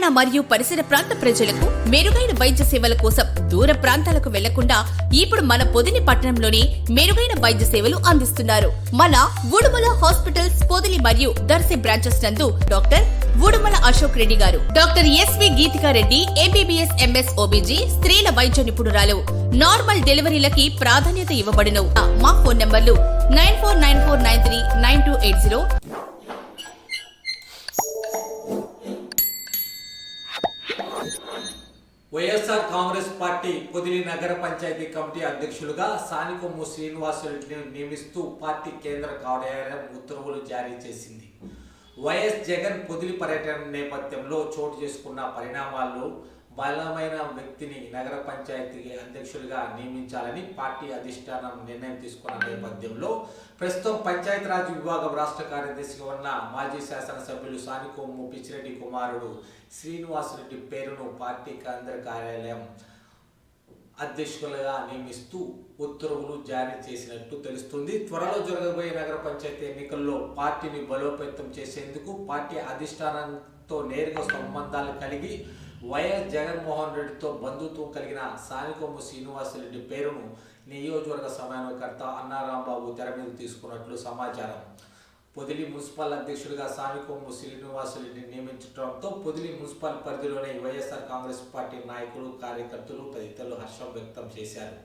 తెలంగాణ మరియు పరిసర ప్రాంత ప్రజలకు మెరుగైన వైద్య సేవల కోసం దూర ప్రాంతాలకు వెళ్ళకుండా ఇప్పుడు మన పొదిని పట్టణంలోనే మెరుగైన వైద్య సేవలు అందిస్తున్నారు. మన ఉడుమల హాస్పిటల్స్ పొదిలి మరియు దర్శి బ్రాంచెస్ నందు డాక్టర్ ఉడుమల అశోక్ రెడ్డి గారు. Doctor SV Geethika Reddy MBBS MS OBG స్త్రీల వైద్య నిపుణురాలు. నార్మల్ డెలివరీలకి ప్రాధాన్యత ఇవ్వబడును మా ఫోన్ నంబర్లు nine four nine four nine three nine two eight zero YSR Congress party Podili నగర పంచాయతీ కమిటీ అధ్యక్షులుగా సానికొమ్ము శ్రీనివాసులను నియమిస్తూ పార్టీ కేంద్ర కార్యాలయం ఉత్తర్వులు జారీ చేసింది. వైఎస్ జగన్ పొదిలి పర్యటన నేపథ్యంలో చోటు చేసుకున్న పరిణామాల్లో బలమైన వ్యక్తిని నగర పంచాయతీకి అధ్యక్షులుగా నియమించాలని పార్టీ అధిష్టానం నిర్ణయం తీసుకున్న నేపథ్యంలో ప్రస్తుతం పంచాయతీరాజ్ విభాగం రాష్ట్ర కార్యదర్శిగా ఉన్న మాజీ శాసనసభ్యులు సానికొమ్ము పిచ్చిరెడ్డి కుమారుడు శ్రీనివాసరెడ్డి పేరును పార్టీ కేంద్ర కార్యాలయం అధ్యక్షులుగా నియమిస్తూ ఉత్తర్వులు జారీ చేసినట్టు తెలుస్తుంది. త్వరలో జరగబోయే నగర పంచాయతీ ఎన్నికల్లో పార్టీని బలోపేతం చేసేందుకు పార్టీ అధిష్టానంతో నేరుగా సంబంధాలు కలిగి వైఎస్ జగన్మోహన్ రెడ్డితో బంధుత్వం కలిగిన సానికొమ్ము శ్రీనివాసరెడ్డి పేరును నియోజకవర్గ సమన్వయకర్త అన్నారాంబాబు తెర మీద తీసుకున్నట్లు సమాచారం. పొదిలి మున్సిపల్ అధ్యక్షుడిగా సానికొమ్ము శ్రీనివాసులని నియమించడంతో పొదిలి మున్సిపల్ పరిధిలోని వైఎస్ఆర్ కాంగ్రెస్ పార్టీ నాయకులు కార్యకర్తలు తదితరులు హర్షం వ్యక్తం చేశారు.